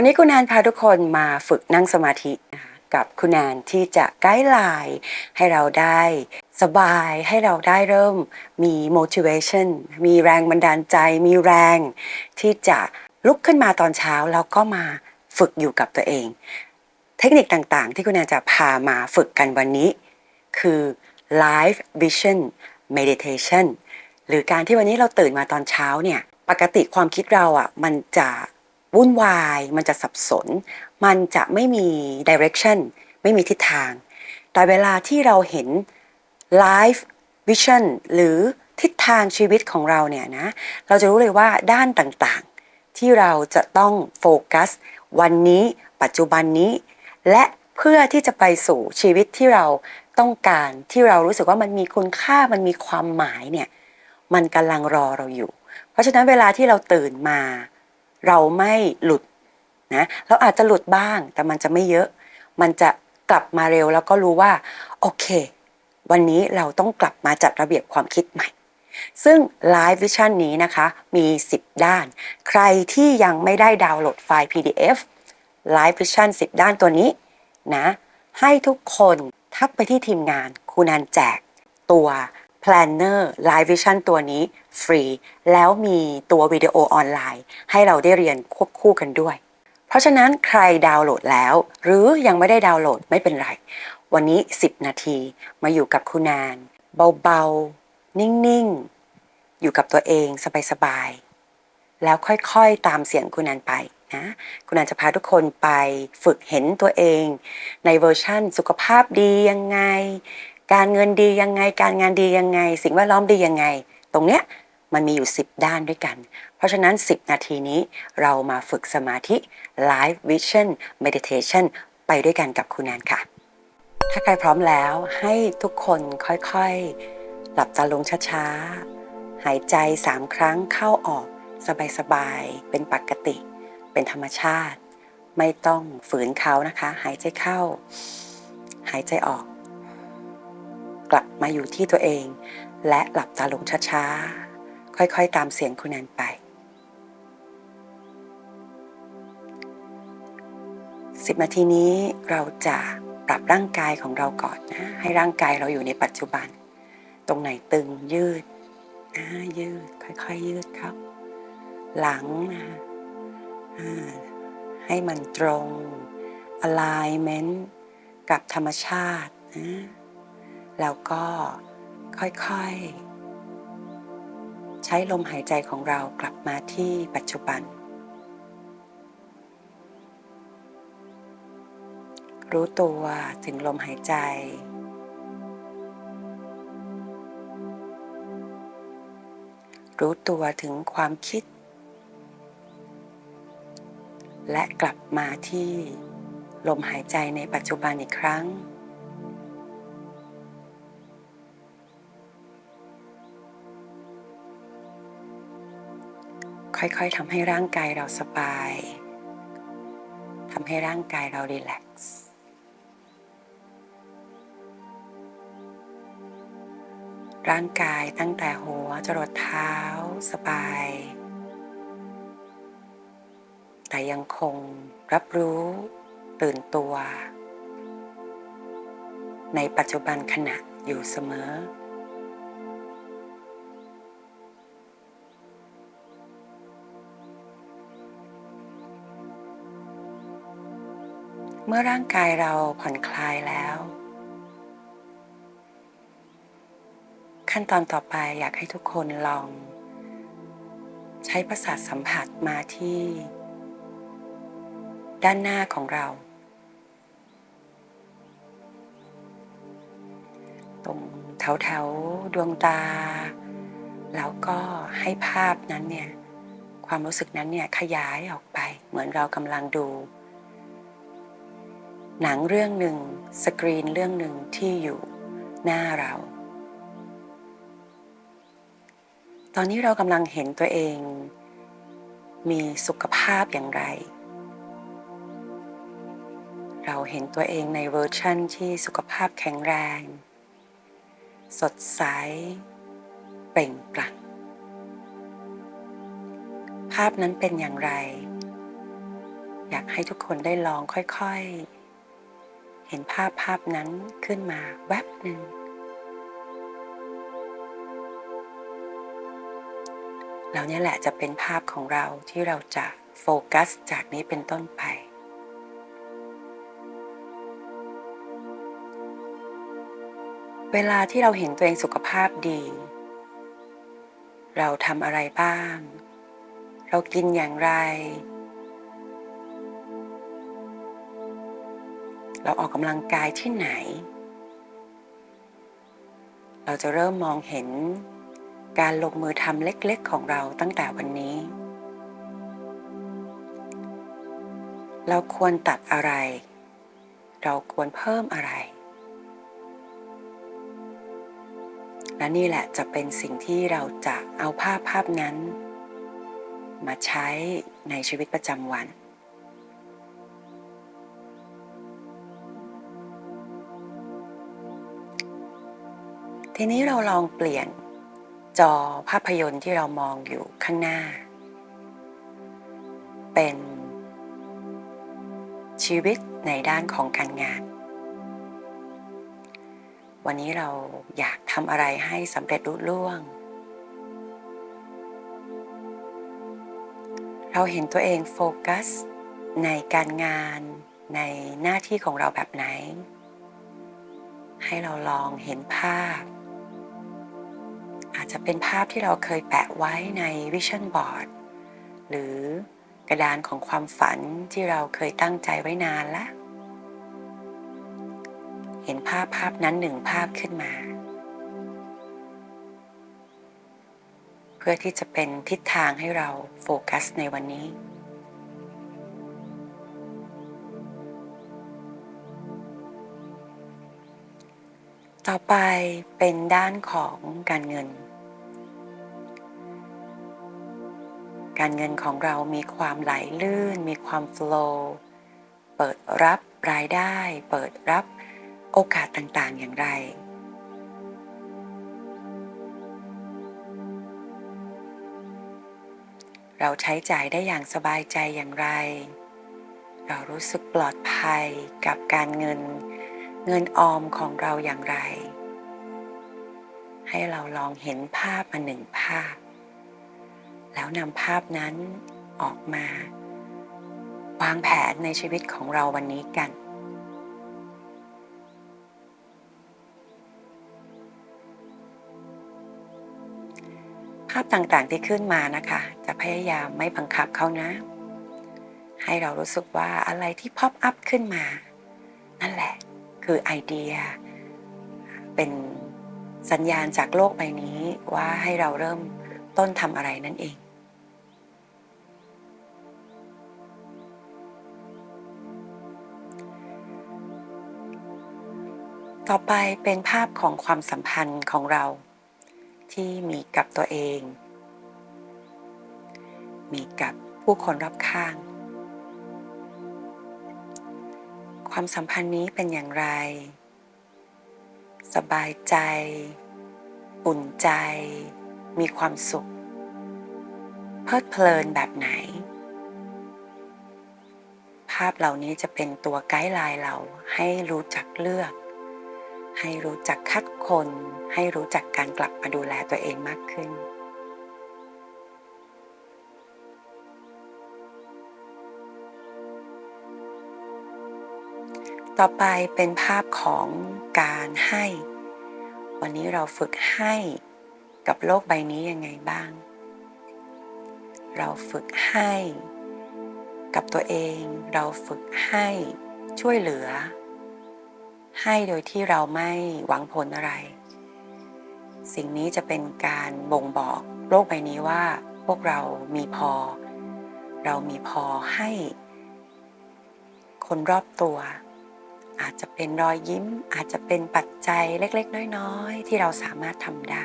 วันนี้คุณแนนพาทุกคนมาฝึกนั่งสมาธินะคะกับคุณแนนที่จะไกด์ไลน์ให้เราได้สบายให้เราได้เริ่มมี motivation มีแรงบันดาลใจ มีแรง ที่จะลุกขึ้นมาตอนเช้าแล้วก็มาฝึกอยู่กับตัวเอง เทคนิคต่างๆ ที่คุณแนนจะพามาฝึกกันวันนี้ คือ live vision meditation หรือการที่วันนี้เราตื่นมาตอนเช้าเนี่ย ปกติความคิดเราอะมันจะ วุ่นวาย มันจะสับสน มันจะไม่มี direction ไม่มีทิศทาง แต่เวลาที่เราเห็น live vision หรือทิศทางชีวิตของเราเนี่ยนะ เราจะรู้เลยว่าด้านต่างๆ ที่เราจะต้องโฟกัส วันนี้ ปัจจุบันนี้ และเพื่อที่จะไปสู่ชีวิตที่เราต้องการที่เรารู้สึกว่ามันมีคุณค่ามันมีความหมายเนี่ย มันกำลังรอเราอยู่ เพราะฉะนั้นเวลาที่เราตื่นมา เราไม่หลุดนะเราอาจจะหลุดบ้างแต่มันจะไม่เยอะ มันจะกลับมาเร็วแล้วก็รู้ว่า โอเค วันนี้เราต้องกลับมาจัดระเบียบความคิดใหม่ ซึ่ง Live Vision นี้นะคะมี 10 ด้าน ใครที่ยังไม่ได้ดาวน์โหลดไฟล์ PDF Live Vision 10 ด้านตัวนี้นะให้ทุกคนทักไปที่ทีมงานคุณนันแจกตัว Planner Live Vision ตัวนี้ฟรี แล้วมีตัววิดีโอออนไลน์ ให้เราได้เรียนควบคู่กันด้วย เพราะฉะนั้นใครดาวน์โหลดแล้ว หรือยังไม่ได้ดาวน์โหลดไม่เป็นไร วันนี้ 10 นาทีมาอยู่กับคุณแนนเบาๆ นิ่งๆ อยู่กับตัวเองสบายๆ แล้วค่อยๆ ตามเสียงคุณแนนไปนะคุณแนนจะพาทุกคนไปฝึกเห็นตัวเอง ในเวอร์ชั่นสุขภาพดียังไง การเงินดียังไง การงานดียังไง สิ่งแวดล้อมดียังไง ตรงเนี้ยมันมีอยู่ 10 ด้านด้วยกัน เพราะฉะนั้น 10 นาทีนี้เรามาฝึกสมาธิ Live Vision Meditation ไปด้วยกันกับคุณแนนค่ะ ถ้าใครพร้อมแล้วให้ทุกคนค่อยๆ หลับตาลงช้าๆ หายใจ 3 ครั้งเข้าออก สบายๆ เป็นปกติ เป็นธรรมชาติ ไม่ต้องฝืนเขานะคะ หายใจเข้า หายใจออก กลับมาอยู่ที่ตัวเอง และหลับตาลงช้าๆ ค่อยๆ ตามเสียงคุณแนนไป10นาทีนี้เราจะปรับร่างกายของเราก่อนนะ ให้ร่างกายเราอยู่ในปัจจุบัน ตรงไหนตึงยืดนะยืดค่อยๆ ยืดครับ หลังนะให้มันตรง alignment กับธรรมชาตินะ แล้วก็ค่อยๆ ใช้ลมหายใจของเรากลับมาที่ปัจจุบัน รู้ตัวถึงลมหายใจ รู้ตัวถึงความคิด และกลับมาที่ลมหายใจในปัจจุบันอีกครั้ง ค่อยๆทำให้ร่างกายเราสบายทำให้ร่างกายเรารีแลกซ์ร่างกายตั้งแต่หัวจรดเท้าสบาย แต่ยังคงรับรู้ตื่นตัว ในปัจจุบันขณะอยู่เสมอ เมื่อร่างกายเราผ่อนคลายแล้ว ขั้นตอนต่อไปอยากให้ทุกคนลอง ใช้ประสาทสัมผัสมาที่ ด้านหน้าของเรา ตรงแถวแถวๆดวงตา แล้วก็ให้ภาพนั้นเนี่ย ความรู้สึกนั้นเนี่ยขยายออกไป เหมือนเรากำลังดู หนังเรื่องหนึ่งสกรีนเรื่องหนึ่งที่อยู่หน้าเรา ตอนนี้เรากำลังเห็นตัวเอง มีสุขภาพอย่างไร เราเห็นตัวเองในเวอร์ชั่นที่สุขภาพแข็งแรง สดใส เปล่งปลั่งภาพนั้นเป็นอย่างไร อยากให้ทุกคนได้ลองค่อยๆ เห็นภาพภาพนั้นขึ้นมาแวบหนึ่งแล้วเนี่ยแหละจะเป็นภาพของเราที่เราจะโฟกัสจากนี้เป็นต้นไป เวลาที่เราเห็นตัวเองสุขภาพดี เราทำอะไรบ้าง เรากินอย่างไร เราออกกำลังกายที่ไหน เราจะเริ่มมองเห็นการลงมือทำเล็กๆของเราตั้งแต่วันนี้ เราควรตัดอะไร เราควรเพิ่มอะไร และนี่แหละจะเป็นสิ่งที่เราจะเอาภาพภาพนั้น มาใช้ในชีวิตประจำวัน ทีนี้เราลองเปลี่ยนจอภาพยนตร์ที่เรามองอยู่ข้างหน้า เป็นชีวิตในด้านของการงาน วันนี้เราอยากทำอะไรให้สำเร็จรุ่ล่วง เราเห็นตัวเองโฟกัสในการงานในหน้าที่ของเราแบบไหน ให้เราลองเห็นภาพ จะเป็นภาพที่เราเคยแปะไว้ในวิชั่นบอร์ดหรือกระดานของความฝันที่เราเคยตั้งใจไว้นานแล้วเห็นภาพภาพนั้นหนึ่งภาพขึ้นมา เพื่อที่จะเป็นทิศทางให้เราโฟกัสในวันนี้ต่อไปเป็นด้านของการเงิน การเงินของเรามีความไหลลื่น มีความโฟลว์เปิดรับรายได้ เปิดรับโอกาสต่างๆอย่างไร เราใช้จ่ายได้อย่างสบายใจอย่างไร เรารู้สึกปลอดภัยกับการเงิน เงินออมของเราอย่างไร ให้เราลองเห็นภาพมาหนึ่งภาพ แล้วนำภาพนั้นออกมา วางแผนในชีวิตของเราวันนี้กัน ภาพต่างๆที่ขึ้นมานะคะ จะพยายามไม่บังคับเขานะ ให้เรารู้สึกว่าอะไรที่พ o ออัพขึ้นมา นั่นแหละคือไอเดีย เป็นสัญญาณจากโลกใบนี้ว่าให้เราเริ่มต้นทำอะไรนั่นเอง ต่อไปเป็นภาพของความสัมพันธ์ของเรา ที่มีกับตัวเอง มีกับผู้คนรอบข้าง ความสัมพันธ์นี้เป็นอย่างไร สบายใจ อุ่นใจ มีความสุข เพลิดเพลินแบบไหน ภาพเหล่านี้จะเป็นตัวไกด์ไลน์เราให้รู้จักเลือก ให้รู้จักคัดคน ให้รู้จักการกลับมาดูแลตัวเองมากขึ้น ต่อไปเป็นภาพของการให้ วันนี้เราฝึกให้กับโลกใบนี้ยังไงบ้าง เราฝึกให้ กับตัวเอง เราฝึกให้ช่วยเหลือ ให้โดยที่เราไม่หวังผลอะไร สิ่งนี้จะเป็นการบ่งบอกโลกใบนี้ว่าพวกเรามีพอ เรามีพอให้ คนรอบตัว อาจจะเป็นรอยยิ้ม อาจจะเป็นปัจจัยเล็ก ๆ น้อยๆ ที่เราสามารถทำได้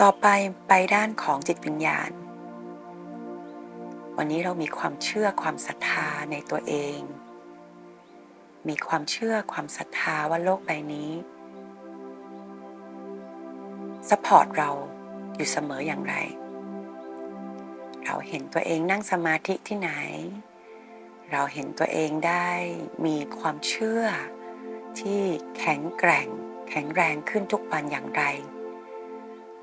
ต่อไปไปด้านของจิตวิญญาณ วันนี้เรามีความเชื่อความศรัทธาในตัวเอง มีความเชื่อความศรัทธาว่าโลกใบนี้ซัพพอร์ตเราอยู่เสมออย่างไร เราเห็นตัวเองนั่งสมาธิที่ไหน เราเห็นตัวเองได้มีความเชื่อที่แข็งแกร่ง แข็งแรงขึ้นทุกวันอย่างไร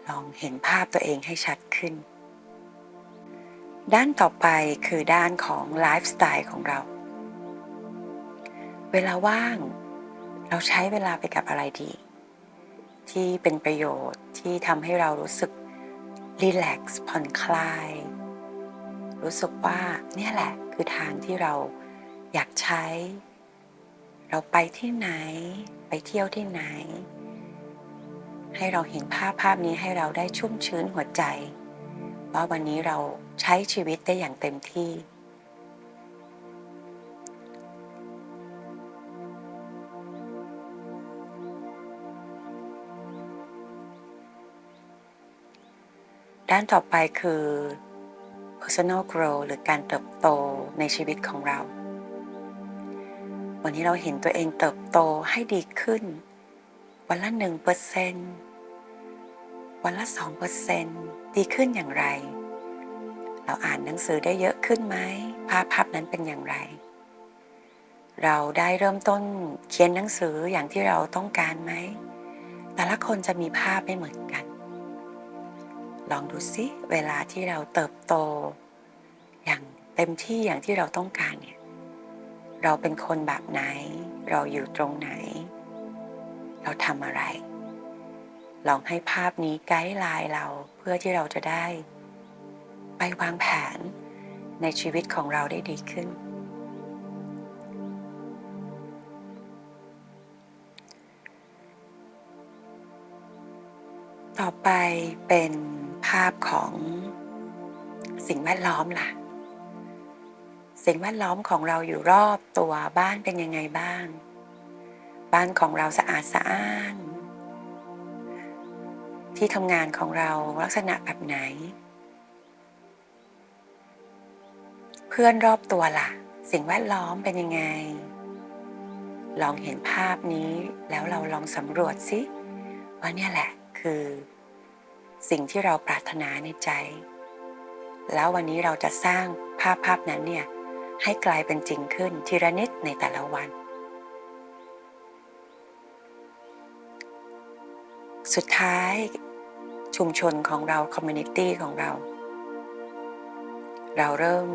ลองเห็นภาพตัวเองให้ชัดขึ้น ด้านต่อไปคือด้านของไลฟ์สไตล์ของเรา เวลาว่าง เราใช้เวลาไปกับอะไรดี ที่เป็นประโยชน์ที่ทำให้เรารู้สึกรีแลกซ์ผ่อนคลาย รู้สึกว่าเนี่ยแหละคือทางที่เราอยากใช้ เราไปที่ไหน ไปเที่ยวที่ไหน ให้เราเห็นภาพภาพนี้ให้เราได้ชุ่มชื้นหัวใจ ว่าวันนี้เรา ใช้ชีวิตได้อย่างเต็มที่ ด้านต่อไปคือ personal growth หรือการเติบโตในชีวิตของเรา วันนี้เราเห็นตัวเองเติบโตให้ดีขึ้น วันละหนึ่งเปอร์เซนวันละสองเปอร์เซนดีขึ้นอย่างไร เราอ่านหนังสือได้เยอะขึ้นไหมภาพภาพนั้นเป็นอย่างไร เราได้เริ่มต้นเขียนหนังสืออย่างที่เราต้องการไหม แต่ละคนจะมีภาพไม่เหมือนกัน ลองดูซิเวลาที่เราเติบโต อย่างเต็มที่อย่างที่เราต้องการเนี่ยเราเป็นคนแบบไหน เราอยู่ตรงไหน เราทำอะไร ลองให้ภาพนี้ไกด์ไลน์เราเพื่อที่เราจะได้ ไปวางแผนในชีวิตของเราได้ดีขึ้น ต่อไปเป็นภาพของสิ่งแวดล้อมล่ะ สิ่งแวดล้อมของเราอยู่รอบตัวบ้านเป็นยังไงบ้าง บ้านของเราสะอาดสะอ้าน ที่ทำงานของเราลักษณะแบบไหน พื่อนรอบตัวล่ะ สิ่งแวดล้อมเป็นยังไง ลองเห็นภาพนี้แล้วเราลองสำรวจสิว่าเนี่ยแหละคือ สิ่งที่เราปรารถนาในใจ แล้ววันนี้เราจะสร้างภาพภาพนั้นเนี่ยให้กลายเป็นจริงขึ้นทีละนิดในแต่ละวัน สุดท้ายชุมชนของเราคอมมูนิตี้ของเรา เราเริ่ม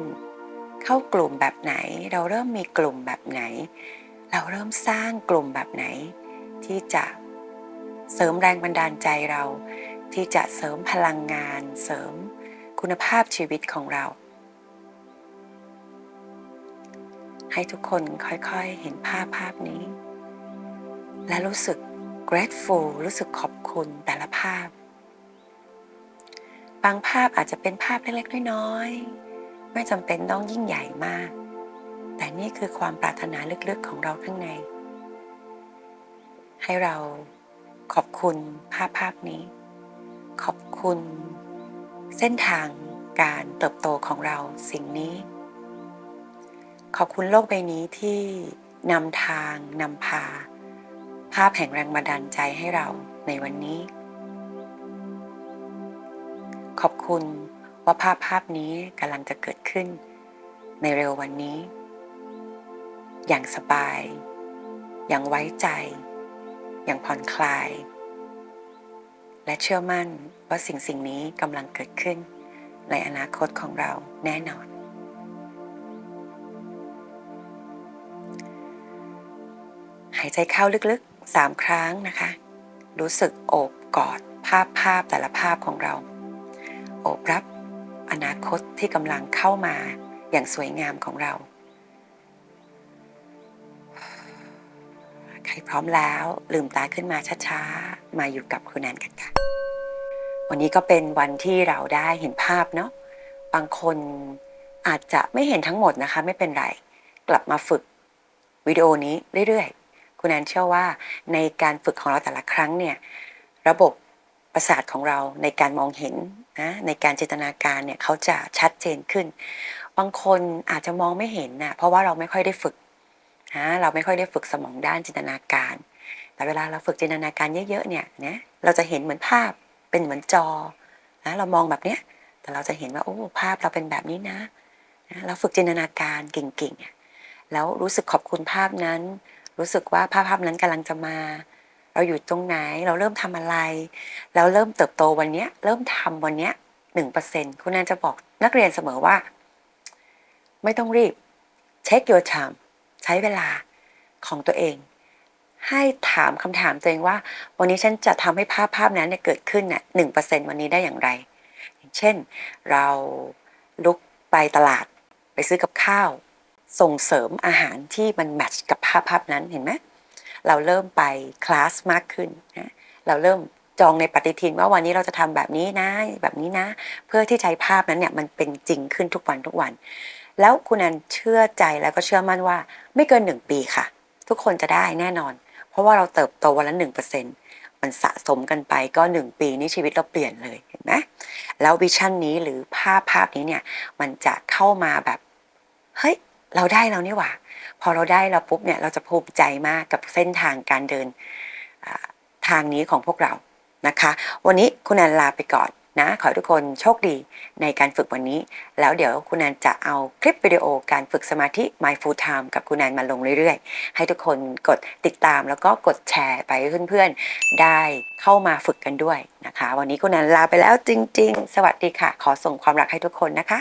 เข้ากลุ่มแบบไหน เราเริ่มมีกลุ่มแบบไหน เราเริ่มสร้างกลุ่มแบบไหน ที่จะเสริมแรงบันดาลใจเรา ที่จะเสริมพลังงาน เสริมคุณภาพชีวิตของเรา ให้ทุกคนค่อยๆเห็นภาพภาพนี้ และรู้สึก grateful รู้สึกขอบคุณแต่ละภาพ บางภาพอาจจะเป็นภาพเล็กๆน้อยๆ ไม่จำเป็นต้องยิ่งใหญ่มาก แต่นี่คือความปรารถนาลึกๆของเราข้างใน ให้เราขอบคุณภาพภาพนี้ ขอบคุณเส้นทางการเติบโตของเราสิ่งนี้ ขอบคุณโลกใบนี้ที่นำทางนำพา ภาพแห่งแรงบันดาลใจให้เราในวันนี้ ขอบคุณ ว่าภาพภาพนี้กำลังจะเกิดขึ้น ในเร็ววันนี้ อย่างสบาย อย่างไว้ใจ อย่างผ่อนคลาย และเชื่อมั่นว่าสิ่งสิ่งนี้กำลังเกิดขึ้น ในอนาคตของเราแน่นอน หายใจเข้าลึกๆสามครั้งนะคะ รู้สึกโอบกอดภาพภาพแต่ละภาพของเรา โอบรับ อนาคตที่กำลังเข้ามาอย่างสวยงามของเรา ใครพร้อมแล้วลืมตาขึ้นมาช้าๆ มาอยู่กับคุณแอนกันค่ะ วันนี้ก็เป็นวันที่เราได้เห็นภาพเนาะ บางคนอาจจะไม่เห็นทั้งหมดนะคะ ไม่เป็นไร กลับมาฝึกวิดีโอนี้เรื่อยๆ คุณแอนเชื่อว่าในการฝึกของเราแต่ละครั้งเนี่ย ระบบ ประสาทของเราในการมองเห็นนะในการจินตนาการเนี่ยเขาจะชัดเจนขึ้น บางคนอาจจะมองไม่เห็นนะเพราะว่าเราไม่ค่อยได้ฝึกนะเราไม่ค่อยได้ฝึกสมองด้านจินตนาการ แต่เวลาเราฝึกจินตนาการเยอะๆเนี่ยนะเราจะเห็นเหมือนภาพเป็นเหมือนจอนะเรามองแบบเนี้ยแต่เราจะเห็นว่าโอ้ภาพเราเป็นแบบนี้นะนะเราฝึกจินตนาการเก่งๆอะแล้วรู้สึกขอบคุณภาพนั้น รู้สึกว่าภาพภาพนั้นกำลังจะมา เราอยู่ตรงไหนเราเริ่มทำอะไรเราเริ่มเติบโตวันเนี้ย เริ่มทำวันเนี้ยหนึ่งเปอร์เซ็นคุณแอนจะบอกนักเรียนเสมอว่า ไม่ต้องรีบ take your time ใช้เวลาของตัวเอง ให้ถามคำถามตัวเองว่า วันนี้ฉันจะทำให้ภาพภาพนั้นเนี่ยเกิดขึ้นน่ะหนึ่งเปอร์เซ็นวันนี้ได้อย่างไร อย่างเช่น เราลุกไปตลาดไปซื้อกับข้าว ส่งเสริมอาหารที่มันแมทช์กับภาพภาพนั้นเห็นไหม เราเริ่มไปคลาสมากขึ้นนะเราเริ่มจองในปฏิทินว่าวันนี้เราจะทำแบบนี้นะ แบบนี้นะ เพื่อที่ใช้ภาพนั้นเนี่ยมันเป็นจริงขึ้นทุกวันทุกวัน แล้วคุณแอนเชื่อใจแล้วก็เชื่อมั่นว่าไม่เกินหนึ่งปีค่ะ ทุกคนจะได้แน่นอน เพราะว่าเราเติบโตวันละหนึ่งเปอร์เซ็นมันสะสมกันไปก็หนึ่งปีนี่ชีวิตเราเปลี่ยนเลยเห็นไหมแล้ววิชั่นนี้หรือภาพภาพนี้เนี่ยมันจะเข้ามาแบบเฮ้ยเราได้แล้วนี่หว่า พอเราได้เราปุ๊บเนี่ยเราจะภูมิใจมากกับเส้นทางการเดินทางนี้ของพวกเรานะคะ วันนี้คุณแอนลาไปก่อนนะ ขอให้ทุกคนโชคดีในการฝึกวันนี้ แล้วเดี๋ยวคุณแอนจะเอาคลิปวิดีโอการฝึกสมาธิ My Full Time กับคุณแอนมาลงเรื่อยๆ ให้ทุกคนกดติดตามแล้วก็กดแชร์ไปให้เพื่อนๆ ได้เข้ามาฝึกกันด้วยนะคะ วันนี้คุณแอนลาไปแล้วจริง ๆ สวัสดีค่ะ ขอส่งความรักให้ทุกคนนะคะ